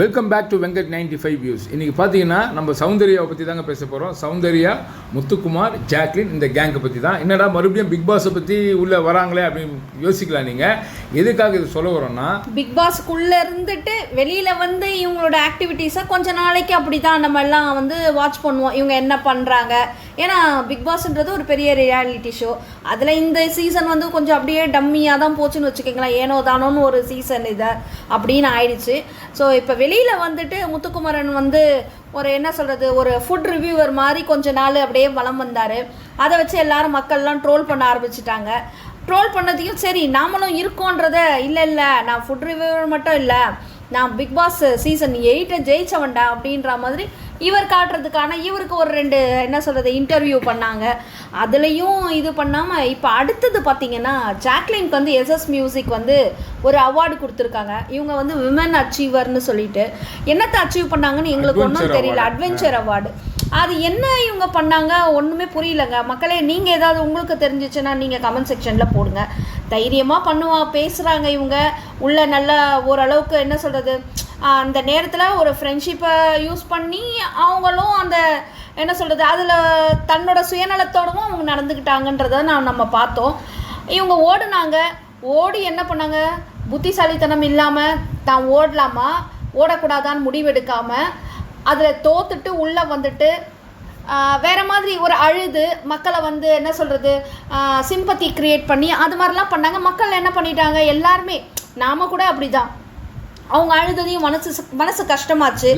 Welcome back to Venkat ninety five views இன்றைக்கி பார்த்தீங்கன்னா நம்ம சௌந்தர்யாவை பற்றி தாங்க பேச போகிறோம் சௌந்தர்யா முத்துக்குமார் ஜாக்லின் இந்த கேங்கை பற்றி தான். என்னடா மறுபடியும் பிக் பாஸை பற்றி உள்ளே வராங்களே அப்படின்னு யோசிக்கலாம் நீங்கள் எதுக்காக இது சொல்ல வரோன்னா பிக் பாஸ்க்குள்ளே இருந்துட்டு வெளியில் வந்து இவங்களோட ஆக்டிவிட்டீஸை கொஞ்சம் நாளைக்கு அப்படி தான் நம்ம எல்லாம் வந்து வாட்ச் பண்ணுவோம். இவங்க என்ன பண்ணுறாங்க ஏன்னா பிக் பாஸ்ன்றது ஒரு பெரிய ரியாலிட்டி ஷோ அதில் இந்த சீசன் வந்து கொஞ்சம் அப்படியே டம்மியாக தான் போச்சுன்னு வச்சுக்கோங்களேன். ஏனோ தானோன்னு ஒரு சீசன் இதை அப்படின்னு ஆயிடுச்சு. ஸோ இப்போ வெளியில் வந்துட்டு முத்துக்குமரன் வந்து ஒரு என்ன சொல்கிறது ஒரு ஃபுட் ரிவ்யூவர் மாதிரி கொஞ்ச நாள் அப்படியே வலம் வந்தார். அதை வச்சு எல்லாரும் மக்கள்லாம் ட்ரோல் பண்ண ஆரம்பிச்சிட்டாங்க. ட்ரோல் பண்ணதையும் சரி நாமளும் இருக்கோன்றத இல்லை இல்லை நான் ஃபுட் ரிவ்யூவர் மட்டும் இல்லை நான் பிக் பாஸ் சீசன் எயிட்டை ஜெயிச்சவன்டா அப்படின்ற மாதிரி இவர் காட்டுறதுக்கான இவருக்கு ஒரு ரெண்டு என்ன சொல்கிறது இன்டர்வியூ பண்ணாங்க. அதுலேயும் இது பண்ணாமல் இப்போ அடுத்தது பார்த்தீங்கன்னா ஜாக்லின்க்கு வந்து எஸ்எஸ் மியூசிக் வந்து ஒரு அவார்டு கொடுத்துருக்காங்க. இவங்க வந்து விமன் அச்சீவர்னு சொல்லிட்டு. என்னத்தை அச்சீவ் பண்ணாங்கன்னு எங்களுக்கு ஒன்றும் தெரியல. அட்வென்ச்சர் அவார்டு அது என்ன இவங்க பண்ணாங்க? ஒன்றுமே புரியலங்க. மக்களே நீங்கள் ஏதாவது உங்களுக்கு தெரிஞ்சிச்சுன்னா நீங்கள் கமெண்ட் செக்ஷனில் போடுங்க. தைரியமாக பண்ணுவா பேசுகிறாங்க இவங்க. உள்ள நல்ல ஓரளவுக்கு என்ன சொல்கிறது அந்த நேரத்தில் ஒரு ஃப்ரெண்ட்ஷிப்பை யூஸ் பண்ணி அவங்களும் அந்த என்ன சொல்கிறது அதில் தன்னோட சுயநலத்தோடவும் அவங்க நடந்துக்கிட்டாங்கன்றதை நான் நம்ம பார்த்தோம். இவங்க ஓடுனாங்க. ஓடி என்ன பண்ணாங்க? புத்திசாலித்தனம் இல்லாமல் தான் ஓடலாமா? ஓடக்கூடாதான்னு முடிவெடுக்காமல் அதில் தோத்துட்டு உள்ளே வந்துட்டு வேறு மாதிரி ஒரு அழுது மக்களை வந்து என்ன சொல்கிறது சிம்பத்தி க்ரியேட் பண்ணி அது மாதிரிலாம் பண்ணாங்க. மக்கள் என்ன பண்ணிட்டாங்க? எல்லாருமே நாம் கூட அப்படி தான் அவங்க அழுததையும் மனசு மனசு கஷ்டமாச்சு.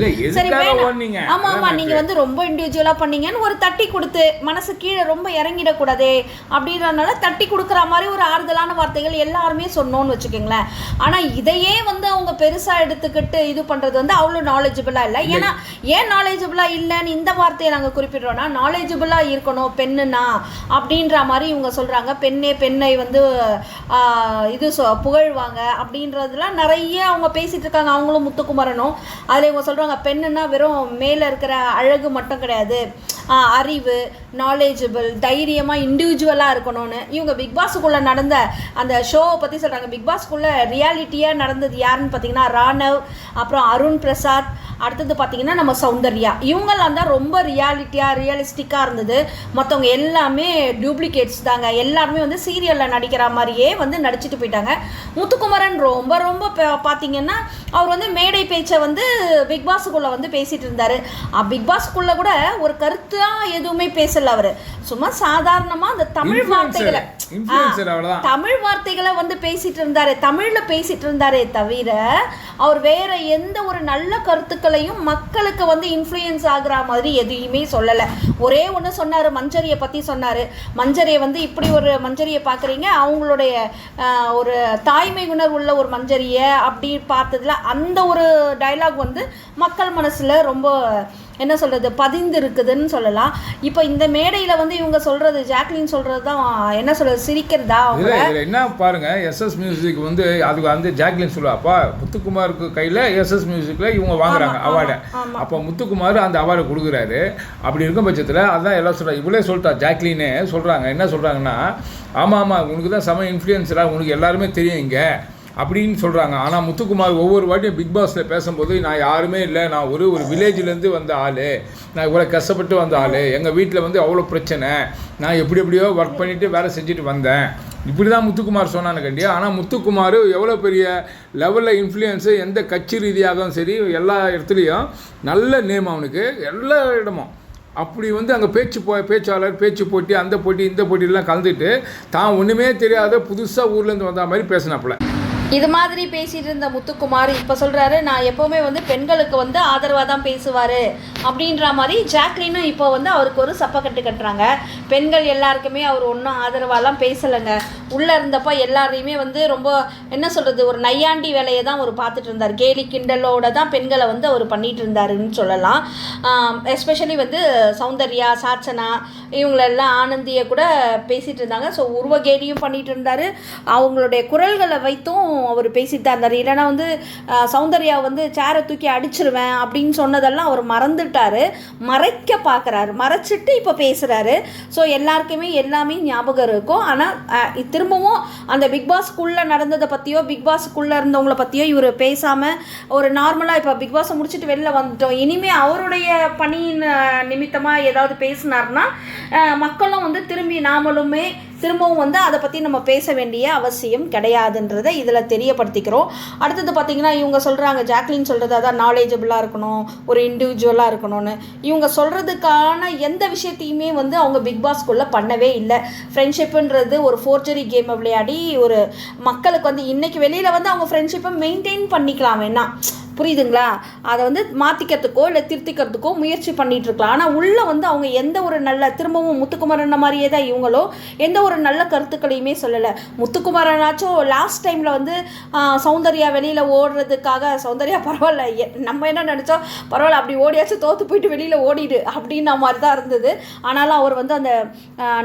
ஓடுனீங்க? ஆமா ஆமா நீங்க. வந்து ரொம்ப இண்டிவிஜுவலா பண்ணீங்கன்னு ஒரு தட்டி கொடுத்து மனசு கீழே ரொம்ப இறங்கிடக்கூடாதே அப்படின்றதுனால தட்டி கொடுக்குற மாதிரி ஒரு ஆறுதலான வார்த்தைகள் எல்லாருமே சொன்னோன்னு வச்சுக்கோங்களேன் ஆனா இதையே வந்து அவங்க பெருசா எடுத்துக்கிட்டு இது பண்றது வந்து அவ்வளோ நாலேஜபிளா இல்லை ஏன்னா ஏன் நாலேஜபிளா இல்லைன்னு இந்த வார்த்தையை நாங்க குறிப்பிடுறோம்னா நாலேஜபிளா இருக்கணும் பெண்ணுனா அப்படின்ற மாதிரி இவங்க சொல்றாங்க பெண்ணே பெண்ணை வந்து இது புகழ்வாங்க அப்படின்றதுலாம் நிறைய அவங்க பேசிகிட்டு இருக்காங்க அவங்களும் முத்துக்குமரனும். அதில் இவங்க சொல்கிறாங்க பெண்ணுன்னா வெறும் மேலே இருக்கிற அழகு மட்டும் கிடையாது. அறிவு நாலேஜபிள் தைரியமாக இண்டிவிஜுவலாக இருக்கணும்னு. இவங்க பிக் பாஸுக்குள்ளே நடந்த அந்த ஷோவை பற்றி சொல்கிறாங்க பிக் பாஸ்க்குள்ளே ரியாலிட்டியாக நடந்தது யாருன்னு பார்த்தீங்கன்னா ராணவ் அப்புறம் அருண் பிரசாத் அடுத்தது பார்த்தீங்கன்னா நம்ம சௌந்தர்யா. இவங்கெல்லாம் தான் ரொம்ப ரியாலிட்டியாக ரியலிஸ்டிக்காக இருந்தது. மற்றவங்க எல்லாமே டூப்ளிகேட்ஸ் தாங்க. எல்லாருமே வந்து சீரியலில் நடிக்கிற மாதிரியே வந்து நடிச்சிட்டு போயிட்டாங்க. முத்துக்குமரன் ரொம்ப ரொம்ப பார்த்தீங்கன்னா அவர் வந்து மேடை பேச்சை வந்து பிக் பாஸுக்குள்ளே வந்து பேசிகிட்டு இருந்தார். பிக் பாஸ்க்குள்ளே கூட ஒரு கருத்து கருத்தாக எதுவுமே பேசல அவர் சும்மா சாதாரணமாக அந்த தமிழ். வார்த்தைகளை. தமிழ் வார்த்தைகளை வந்து பேசிட்டு இருந்தாரு தமிழ்ல பேசிட்டு இருந்தாரே தவிர அவர் வேற எந்த ஒரு நல்ல கருத்துக்களையும் மக்களுக்கு வந்து இன்ஃப்ளூயன்ஸ் ஆகுற மாதிரி எதையுமே சொல்லலை ஒரே ஒன்று சொன்னார் மஞ்சரியை பற்றி சொன்னார் மஞ்சரியை வந்து இப்படி ஒரு மஞ்சரியை பார்க்குறீங்க அவங்களுடைய ஒரு தாய்மை உணர்வு உள்ள ஒரு மஞ்சரியை அப்படி பார்த்ததுல அந்த ஒரு டயலாக் வந்து மக்கள் மனசில் ரொம்ப என்ன சொல்கிறது பதிந்து இருக்குதுன்னு சொல்லலாம். இப்போ இந்த மேடையில் வந்து இவங்க சொல்கிறது ஜாக்லின் சொல்கிறது தான் என்ன சொல்கிறது சிரிக்கிறதா அவங்க? என்ன பாருங்க எஸ்எஸ் மியூசிக் வந்து அதுக்கு வந்து ஜாக்லின் சொல்லுவாப்பா முத்துக்குமாருக்கு கையில் எஸ்எஸ் மியூசிக்கில் இவங்க வாங்குறாங்க அவார்டை. அப்போ முத்துக்குமார் அந்த அவார்டை கொடுக்குறாரு. அப்படி இருக்கும் பட்சத்தில் அதான் எல்லாம் சொல்கிறாங்க இவளே சொல்லிட்டா ஜாக்லினே சொல்கிறாங்க என்ன சொல்கிறாங்கன்னா ஆமாம் ஆமாம் உனக்கு தான் செம இன்ஃப்ளூயன்ஸராக உனக்கு எல்லாருமே தெரியும் இங்கே. அப்படின்னு சொல்கிறாங்க ஆனால் முத்துக்குமார் ஒவ்வொரு வாட்டியும் பிக் பாஸில் பேசும்போது நான் யாருமே இல்லை நான் ஒரு ஒரு வில்லேஜ்லேருந்து வந்த ஆள். நான் இவ்வளோ கஷ்டப்பட்டு வந்த ஆள். எங்கள் வீட்டில் வந்து அவ்வளோ பிரச்சனை. நான் எப்படி எப்படியோ ஒர்க் பண்ணிவிட்டு வேலை செஞ்சுட்டு வந்தேன். இப்படி தான் முத்துக்குமார் சொன்னான்னு கண்டி ஆனால் முத்துக்குமார் எவ்வளோ பெரிய லெவலில் இன்ஃப்ளூயன்ஸு எந்த கட்சி ரீதியாகவும் சரி எல்லா இடத்துலையும் நல்ல நேம் அவனுக்கு எல்லா இடமும். அப்படி வந்து அங்கே பேச்சு போ பேச்சாளர் பேச்சு போட்டி அந்த போட்டி இந்த போட்டிலாம் கலந்துட்டு தான் ஒன்றுமே தெரியாத புதுசாக ஊர்லேருந்து வந்த மாதிரி பேசினாப்புல. இது மாதிரி பேசிட்டு இருந்த முத்துக்குமார் இப்போ சொல்கிறாரு நான் எப்போவுமே வந்து பெண்களுக்கு வந்து ஆதரவாக தான் பேசுவார். அப்படின்ற மாதிரி ஜாக்லினும் இப்போ வந்து அவருக்கு ஒரு சப்பக்கட்டு கட்டுறாங்க. பெண்கள் எல்லாருக்குமே அவர் ஒன்றும் ஆதரவாலாம் பேசலைங்க. உள்ளே இருந்தப்போ எல்லாரையுமே வந்து ரொம்ப என்ன சொல்கிறது ஒரு நையாண்டி வேலையை தான் அவர் பார்த்துட்டு இருந்தார். கேலி கிண்டலோட தான் பெண்களை வந்து அவர் பண்ணிட்டு இருந்தாருன்னு சொல்லலாம். எஸ்பெஷலி வந்து சௌந்தர்யா சாச்சனா இவங்களெல்லாம் ஆனந்தியை கூட பேசிகிட்டு இருந்தாங்க. ஸோ உருவ கேலியும் பண்ணிகிட்டு இருந்தார். அவங்களுடைய குரல்களை வைத்தும் அவர் பேசிட்டு தான் இருந்தார். இல்லைன்னா வந்து சௌந்தர்யா வந்து சேரை தூக்கி அடிச்சிருவேன் அப்படின்னு சொன்னதெல்லாம் அவர் மறந்துட்டாரு. மறைக்க பார்க்குறாரு மறைச்சிட்டு இப்போ பேசுகிறாரு ஸோ எல்லாருக்குமே எல்லாமே ஞாபகம் இருக்கும். ஆனால் திரும்பவும் அந்த பிக் பாஸ்க்குள்ளே நடந்ததை பற்றியோ பிக் பாஸ்க்குள்ளே இருந்தவங்கள பற்றியோ இவர் பேசாமல் ஒரு நார்மலாக இப்போ பிக் பாஸை முடிச்சுட்டு வெளில வந்துட்டோம். இனிமேல் அவருடைய பணியின் நிமித்தமாக ஏதாவது பேசினார்னா மக்களும் வந்து திரும்பி நாமளுமே திரும்பவும் வந்து அதை பற்றி நம்ம பேச வேண்டிய அவசியம் கிடையாதுன்றதை இதில் தெரியப்படுத்திக்கிறோம். அடுத்தது பார்த்திங்கன்னா இவங்க சொல்கிறாங்க ஜாக்லின் சொல்கிறது அதான் நாலேஜபிளாக இருக்கணும் ஒரு இண்டிவிஜுவலாக இருக்கணும்னு. இவங்க சொல்கிறதுக்கான எந்த விஷயத்தையுமே வந்து அவங்க பிக் பாஸ்க்குள்ளே பண்ணவே இல்லை. ஃப்ரெண்ட்ஷிப்புன்றது ஒரு ஃபோர்ஜரி கேமை விளையாடி ஒரு மக்களுக்கு வந்து இன்றைக்கி வெளியில் வந்து அவங்க ஃப்ரெண்ட்ஷிப்பை மெயின்டைன் பண்ணிக்கலாம் வேணா புரியுதுங்களா? அதை வந்து மாற்றிக்கிறதுக்கோ இல்லை திருத்திக்கிறதுக்கோ முயற்சி பண்ணிட்டு இருக்கலாம் ஆனால் உள்ளே வந்து அவங்க எந்த ஒரு நல்ல திரும்பவும் முத்துக்குமரன் மாதிரியே தான் இவங்களோ எந்த ஒரு நல்ல கருத்துக்களையுமே சொல்லலை. முத்துக்குமரனாச்சும் லாஸ்ட் டைமில் வந்து சௌந்தர்யா வெளியில் ஓடுறதுக்காக சௌந்தர்யா பரவாயில்ல நம்ம என்ன நினச்சோம்? பரவாயில்ல அப்படி ஓடியாச்சும் தோற்று போயிட்டு வெளியில் ஓடிடு அப்படின்ன மாதிரி தான் இருந்தது. ஆனாலும் அவர் வந்து அந்த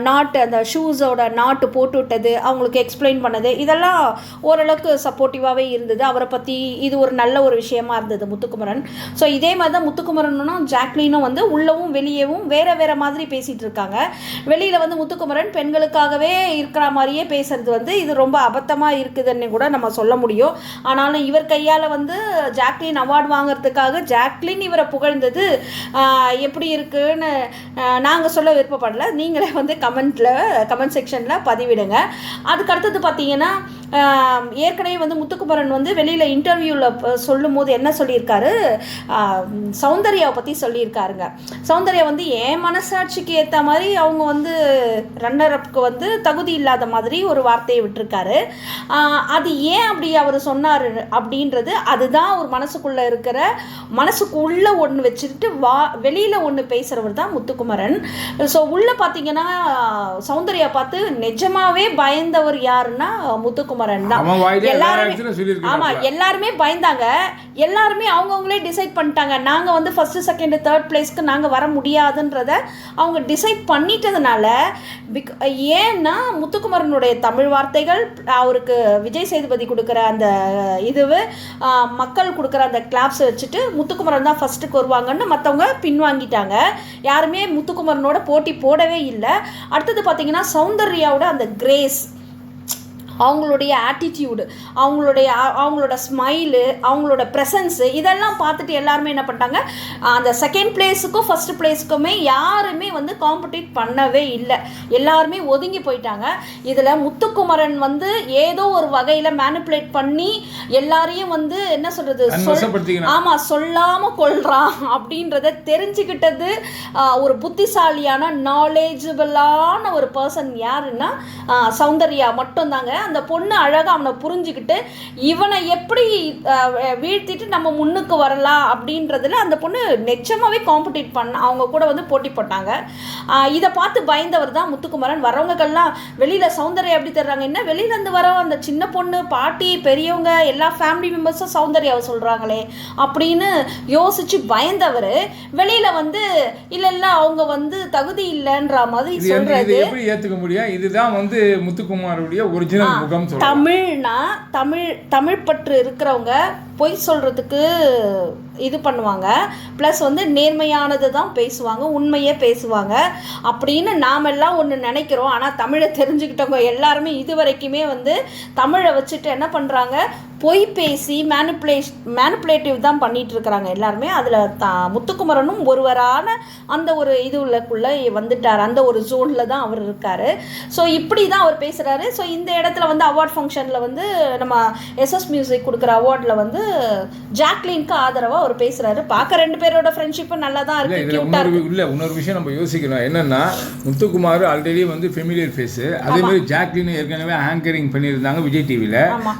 நாட்டு அந்த ஷூஸோட நாட்டு போட்டு விட்டது அவங்களுக்கு எக்ஸ்பிளைன் பண்ணது இதெல்லாம் ஓரளவுக்கு சப்போர்ட்டிவாகவே இருந்தது. அவரை பற்றி இது ஒரு நல்ல ஒரு விஷயம் இருந்தது முத்துக்குமரன். ஸோ இதே மாதிரி தான் முத்துக்குமரனும் ஜாக்லினும் வந்து உள்ளவும் வெளியேவும் வேறு வேறு மாதிரி பேசிகிட்டு இருக்காங்க. வெளியில் வந்து முத்துக்குமரன் பெண்களுக்காகவே இருக்கிற மாதிரியே பேசுறது வந்து இது ரொம்ப அபத்தமாக இருக்குதுன்னு கூட நம்ம சொல்ல முடியும். ஆனாலும் இவர் கையால் வந்து ஜாக்லின் அவார்டு வாங்குறதுக்காக ஜாக்லின் இவரை புகழ்ந்தது எப்படி இருக்குன்னு நாங்கள் சொல்ல விருப்பப்படல. நீங்களே வந்து கமெண்ட்டில் கமெண்ட் செக்ஷனில் பதிவிடுங்க. அதுக்கு அடுத்தது பார்த்தீங்கன்னா ஏற்கனவே வந்து முத்துக்குமரன் வந்து வெளியில் இன்டர்வியூவில் சொல்லும் போது என்ன சொல்லியிருக்காரு? சௌந்தர்யாவை பற்றி சொல்லியிருக்காருங்க. சௌந்தர்யா வந்து என் மனசாட்சிக்கு ஏற்ற மாதிரி அவங்க வந்து ரன்னர் அப்க்கு வந்து தகுதி இல்லாத மாதிரி ஒரு வார்த்தையை விட்டுருக்காரு. அது ஏன் அப்படி அவர் சொன்னார் அப்படின்றது அதுதான் ஒரு மனசுக்குள்ளே இருக்கிற மனசுக்கு உள்ளே ஒன்று வச்சுக்கிட்டு வா வெளியில் ஒன்று பேசுகிறவர் தான் முத்துக்குமரன். ஸோ உள்ளே பார்த்தீங்கன்னா சௌந்தர்யா பார்த்து நிஜமாகவே பயந்தவர் யாருன்னா முத்துக்குமரன். தான் வாயிலே வேற எல்லாருமே இடத்துல ஆமா சொல்லியிருக்காங்க எல்லாருமே பயந்தாங்க. எல்லாருமே அவங்கவுங்களே டிசைட் பண்ணிட்டாங்க. நாங்க வந்து ஃபர்ஸ்ட் செகண்ட் தேர்ட் பிளேஸ்க்கு நாங்க வர முடியாதுன்றத அவங்க டிசைட் பண்ணிட்டதுனால பிக் ஏன்னா முத்துக்குமரனுடைய தமிழ் வார்த்தைகள் அவருக்கு விஜய் சேதுபதி கொடுக்குற அந்த இதுவு மக்கள் கொடுக்குற அந்த கிளாப்ஸை வச்சுட்டு முத்துக்குமரன் தான் ஃபர்ஸ்ட்டுக்கு வருவாங்கன்னு மற்றவங்க பின்வாங்கிட்டாங்க. யாருமே முத்துக்குமரனோட போட்டி போடவே இல்லை. அடுத்தது பார்த்தீங்கன்னா சௌந்தர்யாவோட அந்த கிரேஸ் அவங்களுடைய ஆட்டிடியூடு அவங்களுடைய அவங்களோட ஸ்மைலு அவங்களோட ப்ரெசன்ஸு இதெல்லாம் பார்த்துட்டு எல்லாருமே என்ன பண்ணிட்டாங்க? அந்த செகண்ட் பிளேஸுக்கும் ஃபர்ஸ்ட் பிளேஸுக்குமே யாருமே வந்து காம்படிட் பண்ணவே இல்லை. எல்லாருமே ஒதுங்கி போயிட்டாங்க. இதில் முத்துக்குமரன் வந்து ஏதோ ஒரு வகையில் மேனிப்புலேட் பண்ணி எல்லாரையும் வந்து என்ன சொல்கிறது ஆமாம் சொல்லாமல் கொள்றான் அப்படின்றத தெரிஞ்சுக்கிட்டது ஒரு புத்திசாலியான நாலேஜபிளான ஒரு பர்சன் யாருன்னா சௌந்தர்யா மட்டும்தாங்க. அந்த பொண்ணு அழகாக அவனை புரிஞ்சுக்கிட்டு இவனை எப்படி வீழ்த்திட்டு நம்ம முன்னுக்கு வரலாம் அப்படின்றதுல அந்த பொண்ணு நிச்சயமாகவே காம்படிட் பண்ண அவங்க கூட வந்து போட்டி போட்டாங்க. இதை பார்த்து பயந்தவர் தான் முத்துக்குமரன். வரவங்கக்கெல்லாம் வெளியில் சௌந்தர்யா எப்படி தர்றாங்க என்ன வெளியிலேருந்து வர அந்த சின்ன பொண்ணு பாட்டி பெரியவங்க எல்லா ஃபேமிலி மெம்பர்ஸும் சௌந்தர்யாவை சொல்கிறாங்களே அப்படின்னு யோசிச்சு பயந்தவர் வெளியில் வந்து இல்லை இல்லை அவங்க வந்து தகுதி இல்லைன்ற மாதிரி சொல்கிறது எப்படி ஏத்துக்க முடியும்? இதுதான் வந்து முத்துக்குமாருடைய ஒரிஜினல் முகம் தமிழ்னா தமிழ் தமிழ் பற்று இருக்கிறவங்க பொய் சொல்கிறதுக்கு இது பண்ணுவாங்க. ப்ளஸ் வந்து நேர்மையானது தான் பேசுவாங்க உண்மையே பேசுவாங்க. அப்படின்னு நாம் எல்லாம் ஒன்று நினைக்கிறோம். ஆனால் தமிழை தெரிஞ்சுக்கிட்டவங்க எல்லாருமே இது வரைக்குமே வந்து தமிழை வச்சுட்டு என்ன பண்ணுறாங்க பொய் பேசி மேனிப்புலேஷ் மேனிப்புலேட்டிவ் தான் பண்ணிட்டு இருக்கிறாங்க எல்லாருமே. அதில் த முத்துக்குமரனும் ஒருவரான அந்த ஒரு இது உள்ளக்குள்ளே வந்துட்டார். அந்த ஒரு ஜோனில் தான் அவர் இருக்கார். ஸோ இப்படி தான் அவர் பேசுகிறாரு ஸோ இந்த இடத்துல வந்து அவார்ட் ஃபங்க்ஷனில் வந்து நம்ம எஸ்எஸ் மியூசிக் கொடுக்குற அவார்டில் வந்து ஜாக்லின்க்கு ஆதரவாக அவர் பேசுகிறாரு பார்க்க ரெண்டு பேரோட ஃப்ரெண்ட்ஷிப்பும் நல்லா தான் இருக்குது இல்ல இன்னொரு விஷயம் நம்ம யோசிக்கணும். என்னன்னா முத்துக்குமார் ஆல்ரெடி வந்து ஃபெமிலியர் ஃபேஸ் அதே மாதிரி ஜாக்லின் ஏற்கனவே ஆங்கரிங் பண்ணியிருந்தாங்க விஜய் டிவியில்.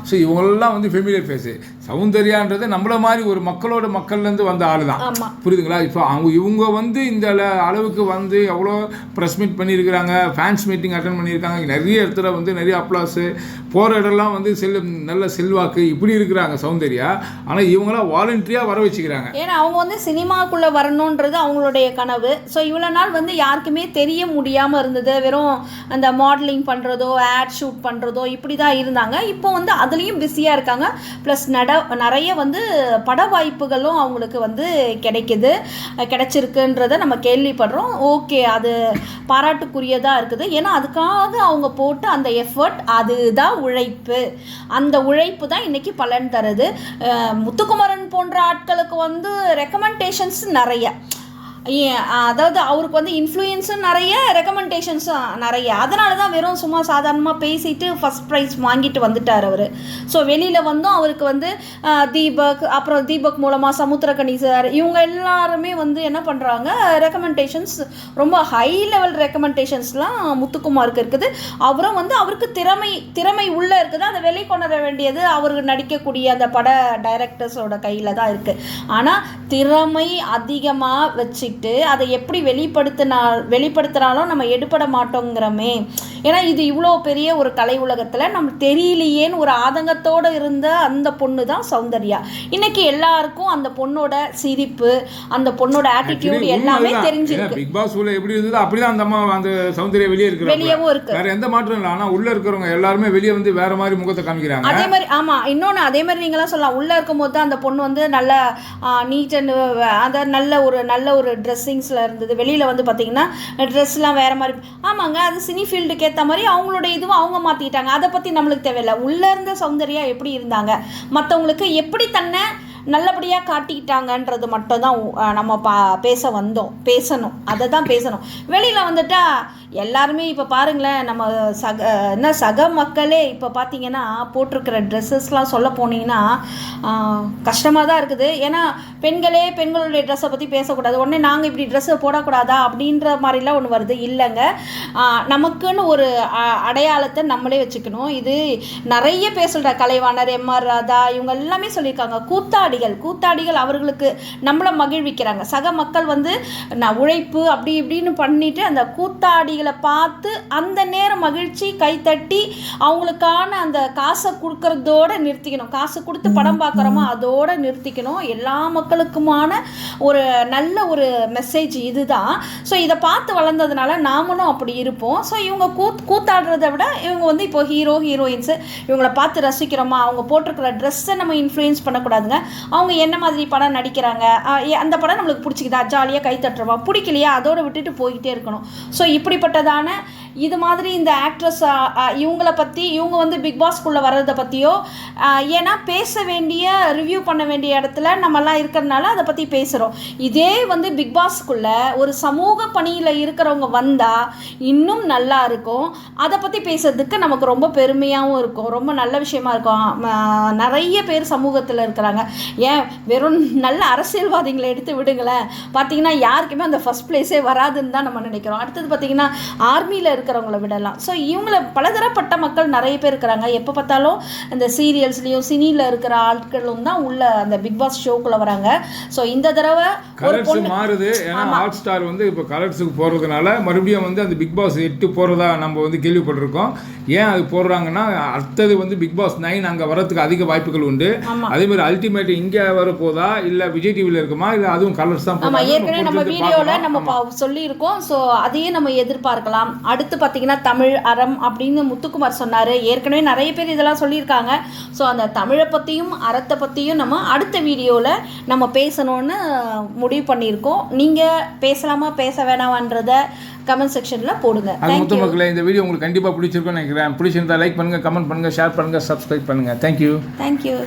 ஸோ இவங்கெல்லாம் வந்து ஃபெமிலியர் ஃபேஸ் சௌந்தர்யான்றது நம்மள மாதிரி ஒரு மக்களோட மக்கள்ல இருந்து வந்த ஆளு தான். புரியுதுங்களா? இப்போ அவங்க இவங்க வந்து இந்த அள- அளவுக்கு வந்து எவ்வளோ ப்ரெஸ் மீட் பண்ணியிருக்கிறாங்க ஃபேன்ஸ் மீட்டிங் அட்டன் பண்ணியிருக்காங்க நிறைய இடத்துல வந்து நிறைய அப்ளாஸு போகிற இடம்லாம் வந்து செல் நல்ல செல்வாக்கு இப்படி இருக்கிறாங்க சௌந்தர்யா. ஆனால் இவங்களாம் வாலண்டரியாக வர வச்சுக்கிறாங்க. ஏன்னா அவங்க வந்து சினிமாக்குள்ளே வரணுன்றது அவங்களுடைய கனவு. ஸோ இவ்வளோ நாள் வந்து யாருக்குமே தெரிய முடியாமல் இருந்தது. வெறும் அந்த மாடலிங் பண்ணுறதோ ஆட் ஷூட் பண்ணுறதோ இப்படி தான் இருந்தாங்க. இப்போ வந்து அதுலேயும் பிஸியாக இருக்காங்க. ப்ளஸ் நட நிறைய வந்து பட வாய்ப்புகளும் அவங்களுக்கு வந்து கிடைக்குது. கிடைச்சிருக்குன்றதை நம்ம கேள்விப்படுறோம். ஓகே அது பாராட்டுக்குரியதாக இருக்குது. ஏன்னா அதுக்காக அவங்க போட்டு அந்த எஃபர்ட் அதுதான் உழைப்பு. அந்த உழைப்பு தான் இன்றைக்கி பலன் தருது. முத்துக்குமரன் போன்ற ஆட்களுக்கு வந்து ரெக்கமெண்டேஷன்ஸ் நிறைய. அதாவது அவருக்கு வந்து இன்ஃப்ளூயன்ஸும் நிறைய ரெக்கமெண்டேஷன்ஸும் நிறைய. அதனால தான் வெறும் சும்மா சாதாரணமாக பேசிட்டு ஃபஸ்ட் ப்ரைஸ் வாங்கிட்டு வந்துட்டார் அவர். ஸோ வெளியில் வந்தும் அவருக்கு வந்து தீபக் அப்புறம் தீபக் மூலமாக சமுத்திரகனி சார் இவங்க எல்லாருமே வந்து என்ன பண்ணுறாங்க ரெக்கமெண்டேஷன்ஸ் ரொம்ப ஹை லெவல் ரெக்கமெண்டேஷன்ஸ்லாம் முத்துக்குமாருக்கு இருக்குது. அவரும் வந்து அவருக்கு திறமை திறமை உள்ளே இருக்குது. அதை வெளிக்கொணர வேண்டியது அவர் நடிக்கக்கூடிய அந்த பட டைரக்டர்ஸோட கையில் தான் இருக்குது ஆனால் திறமை அதிகமாக வச்சு வச்சுக்கிட்டு அதை எப்படி வெளிப்படுத்தினா வெளிப்படுத்தினாலும் நம்ம எடுபட மாட்டோங்கிறோமே. ஏன்னா இது இவ்வளோ பெரிய ஒரு கலை உலகத்தில் நம்ம தெரியலையேன்னு ஒரு ஆதங்கத்தோடு இருந்த அந்த பொண்ணு தான் சௌந்தர்யா. இன்னைக்கு எல்லாருக்கும் அந்த பொண்ணோட சிரிப்பு அந்த பொண்ணோட ஆட்டிடியூட் எல்லாமே தெரிஞ்சிருக்கு. பிக் பாஸ் உள்ள எப்படி இருந்தது அப்படிதான் அந்த அம்மா அந்த சௌந்தர்யா வெளியே இருக்கிறாங்க வெளியவும் இருக்கு. வேற எந்த மாற்றம் இல்லை. ஆனால் உள்ள இருக்கிறவங்க எல்லாருமே வெளியே வந்து வேற மாதிரி முகத்தை காமிக்கிறாங்க. அதே மாதிரி ஆமாம் இன்னொன்று அதே மாதிரி நீங்களாம் சொல்லலாம். உள்ளே இருக்கும்போது தான் அந்த பொண்ணு வந்து நல்ல நீட் அண்ட் அந்த நல்ல ஒரு நல்ல ஒரு ட்ரெஸ்ஸிங்ஸில் இருந்தது. வெளியில் வந்து பார்த்திங்கன்னா ட்ரெஸ்லாம் வேறு மாதிரி. ஆமாங்க அது சினி ஃபீல்டுக்கு ஏற்ற மாதிரி அவங்களோட இதுவும் அவங்க மாற்றிட்டாங்க அதை பற்றி நம்மளுக்கு தேவையில்லை. உள்ளே இருந்த சௌந்தர்யா எப்படி இருந்தாங்க? மற்றவங்களுக்கு எப்படி தன்னை நல்லபடியாக காட்டிக்கிட்டாங்கன்றது மட்டும் தான் நம்ம பா பேச வந்தோம். பேசணும். அதை தான் பேசணும். வெளியில் வந்துட்டால் எல்லாருமே இப்போ பாருங்களேன் நம்ம சக என்ன சக மக்களே இப்போ பார்த்தீங்கன்னா போட்டிருக்கிற ட்ரெஸ்ஸஸ்லாம் சொல்ல போனீங்கன்னா கஷ்டமாக தான் இருக்குது. ஏன்னா பெண்களே பெண்களுடைய ட்ரெஸ்ஸை பற்றி பேசக்கூடாது. உடனே நாங்கள் இப்படி ட்ரெஸ்ஸை போடக்கூடாதா? அப்படின்ற மாதிரிலாம் ஒன்று வருது. இல்லைங்க. நமக்குன்னு ஒரு அ- அடையாளத்தை நம்மளே வச்சுக்கணும். இது நிறைய பேசுகிற கலைவாணர் எம்ஆர் ராதா இவங்க எல்லாமே சொல்லியிருக்காங்க. கூத்தாடிகள் கூத்தாடிகள் அவர்களுக்கு நம்மளை மகிழ்விக்கிறாங்க. சக மக்கள் வந்து நான் உழைப்பு அப்படி இப்படின்னு பண்ணிட்டு அந்த கூத்தாடிகள் பார்த்து அந்த நேரம் மகிழ்ச்சி கைத்தட்டி அவங்களுக்கான அந்த காசை கொடுக்கறதோட நிறுத்திக்கணும். காசு கொடுத்து படம் பார்க்குறோமோ அதோட நிறுத்திக்கணும். எல்லா மக்களுக்குமான ஒரு நல்ல ஒரு மெசேஜ் இதுதான். ஸோ இதை பார்த்து வளர்ந்ததுனால நாமளும் அப்படி இருப்போம். ஸோ இவங்க கூத் கூத்தாடுறதை விட இவங்க வந்து இப்போ ஹீரோ ஹீரோயின்ஸு இவங்கள பார்த்து ரசிக்கிறோமா? அவங்க போட்டிருக்கிற ட்ரெஸ்ஸை நம்ம இன்ஃப்ளூயன்ஸ் பண்ணக்கூடாதுங்க. அவங்க என்ன மாதிரி படம் நடிக்கிறாங்க? ஏ- அந்த படம் நம்மளுக்கு பிடிச்சிக்குதா? ஜாலியாக கை தட்டுறோமா பிடிக்கலையா? அதோட விட்டுட்டு போய்கிட்டே இருக்கணும். ஸோ இப்படிப்பட்டதான இது மாதிரி இந்த ஆக்ட்ரஸ் இவங்கள பற்றி இவங்க வந்து பிக் பாஸ்க்குள்ளே வர்றதை பற்றியோ ஏன்னா பேச வேண்டிய ரிவ்யூ பண்ண வேண்டிய இடத்துல நம்மலாம் இருக்கிறதுனால அதை பற்றி பேசுகிறோம் இதே வந்து பிக் பாஸ்க்குள்ளே ஒரு சமூக பணியில் இருக்கிறவங்க வந்தால் இன்னும் நல்லா இருக்கும். அதை பற்றி பேசுறதுக்கு நமக்கு ரொம்ப பெருமையாகவும் இருக்கும். ரொம்ப நல்ல விஷயமா இருக்கும். நிறைய பேர் சமூகத்தில் இருக்கிறாங்க. ஏன்? வெறும் நல்ல அரசியல்வாதிகளை எடுத்து விடுங்களேன். பார்த்தீங்கன்னா யாருக்குமே அந்த ஃபஸ்ட் பிளேஸே வராதுன்னு தான் நம்ம நினைக்கிறோம். அடுத்தது பார்த்தீங்கன்னா ஆர்மியில் இருக்கிறவங்கள விடலாம். ஸோ இவங்கள பலதரப்பட்ட மக்கள் நிறைய பேர் இருக்கிறாங்க. எப்போ பார்த்தாலும் இந்த சீரியல்ஸ்லேயும் சினியில் இருக்கிற ஆட்களும் தான் உள்ள அந்த பிக் பாஸ் ஷோக்குள்ளே வராங்க. ஸோ இந்த தடவை கலர்ஸ் மாறுது. ஏன்னா ஹாட் ஸ்டார் வந்து இப்போ கலர்ஸுக்கு போகிறதுனால மறுபடியும் வந்து அந்த பிக் பாஸ் எட்டு போகிறதா நம்ம வந்து கேள்விப்பட்டிருக்கோம். ஏன் அது போடுறாங்கன்னா அடுத்தது வந்து பிக் பாஸ் நைன் அங்கே வரதுக்கு அதிக வாய்ப்புகள் உண்டு. அதே மாதிரி அல்டிமேட் இங்கே வரப்போதா? இல்லை விஜய் டிவியில் இருக்குமா? இல்லை அதுவும் கலர்ஸ் தான் ஆமா போடுறாங்க. ஏற்கனவே நம்ம வீடியோவில். நம்ம சொல்லியிருக்கோம். ஸோ அதையே நம்ம எதிர்பார்க்கலாம். அடுத்து பார்த்தீங்கன்னா தமிழ் அறம் அப்படின்னு முத்துக்குமார் சொன்னார். ஏற்கனவே நிறைய பேர் இதெல்லாம் சொல்லியிருக்காங்க. ஸோ அந்த தமிழை பற்றியும் அறத்தை பற்றியும் நம்ம அடுத்த வீடியோவில் நம்ம பேசணும்னு முடிவு பண்ணியிருக்கோம். நீங்கள் பேசலாமா பேச வேணாமான்றத கமெண்ட் செக்ஷனில் போடுங்க. முத்து மக்களே இந்த வீடியோ உங்களுக்கு கண்டிப்பாக பிடிச்சிருக்கும்னு நினைக்கிறேன். பிடிச்சிருந்தா லைக் பண்ணுங்கள் கமெண்ட் பண்ணுங்கள் ஷேர் பண்ணுங்கள் சப்ஸ்கிரைப் பண்ணுங்கள் தேங்க்யூ தேங்க்யூ